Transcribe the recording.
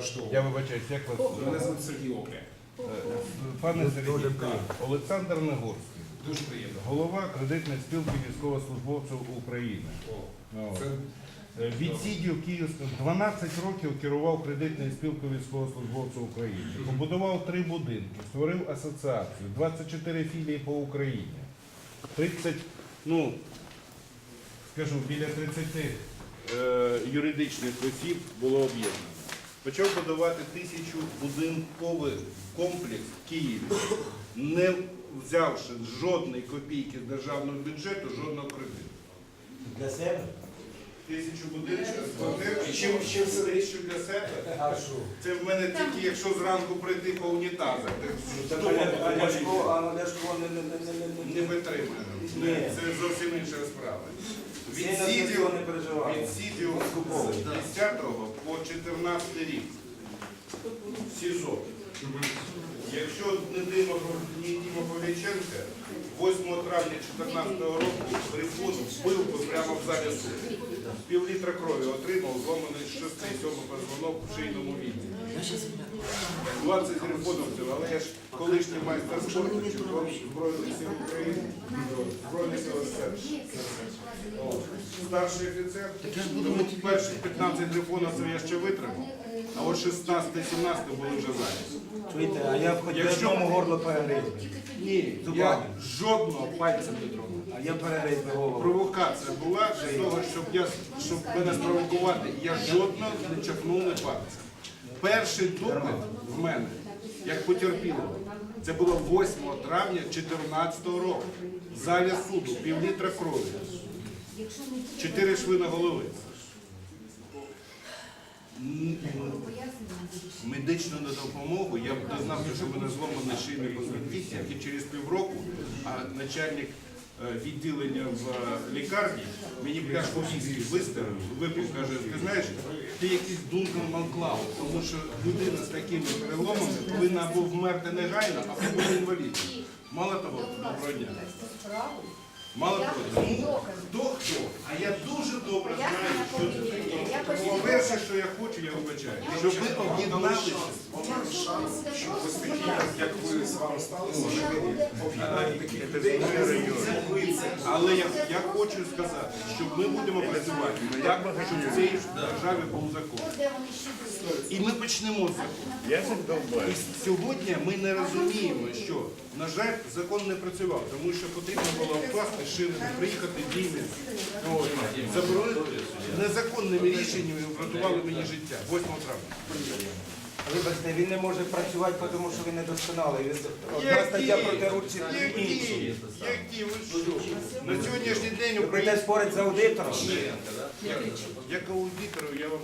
влаштовував. Я вибачаюсь, як вас? Мене звуть Сергій Окря. Е, Пане Сергій, Олександр Негорський, Дуже приємно. голова кредитної спілки військовослужбовців України. О, О. Це Е, Відсідів Київського 12 років керував кредитною спілкою військовослужбовців України. Побудував три будинки, створив асоціацію, 24 філії по Україні. 30, ну, скажу, біля 30 е, юридичних осіб було об'єднано. Почав будувати тисячу будинковий комплекс в Києві, не взявши жодної копійки з державного бюджету, жодного кредиту. Для себе? Тисячу будинків. І чим ще все тисячу для себе? А що? Це в мене тільки якщо зранку прийти по унітазах, так Так, а а Ляшко, а Ляшко не, не, не, не, не, не не, витримує. Ні. Це зовсім інша справа. Цього відсідів Скуповуй. з 10 по 14 рік. СІЗО. Якщо не Дима не Діма Павліченка, 8 травня 2014 року Грифун вбив би прямо в залі суду. Пів літра крові отримав, зломаний з 6 7 позвонок в шийному відділі. 20 грифоновців, але я ж колишній майстер спорту, чемпіон Збройних сил України, Збройних сил СССР. Старший офіцер, тому перших 15 грифоновців я ще витримав, а от 16-17 були вже зайняті. А я б хоч Якщо- одному горло перегризв. Ні, я жодного пальця не тронув. А я перегриз голову. Провокація була для того, щоб я щоб мене спровокувати. Я жодного не чапнув не пальцем. Перший допит в мене, як потерпілого, це було 8 травня 2014 року. Заля суду, пів літра крові, чотири шви на голови. Медичну Медичну допомогу я б дізнався, що мене зломаний шийний позвонківся, і через півроку а начальник відділення в е, лікарні мені пляшку віскі виставив, випив, каже, ти знаєш, ти якийсь Дункан Малклау, тому що людина з такими переломами повинна або вмерти негайно, або бути інвалідом. Мало того, доброго дня. Мало того, хто хто, а я дуже добре знаю, що це таке. Тому перше, що я хочу, я вибачаю, щоб ви об'єдналися. Як ви з вами сталися, об'єднання таких людей. Але я, я хочу сказати, що ми будемо працювати так, щоб в цій державі був закон. І ми почнемо з закону. І сьогодні ми не розуміємо, що, на жаль, закон не працював, тому що потрібно було вкласти шини, приїхати діми, заборонити незаконними рішеннями врятували мені життя 8 травня. Вибачте, він не може працювати, тому що він недосконалий. Він- Одна стаття проти ручці які, інші. які, ви що? На сьогоднішній день Україна, будете спорити з аудитором? як аудитору, я вам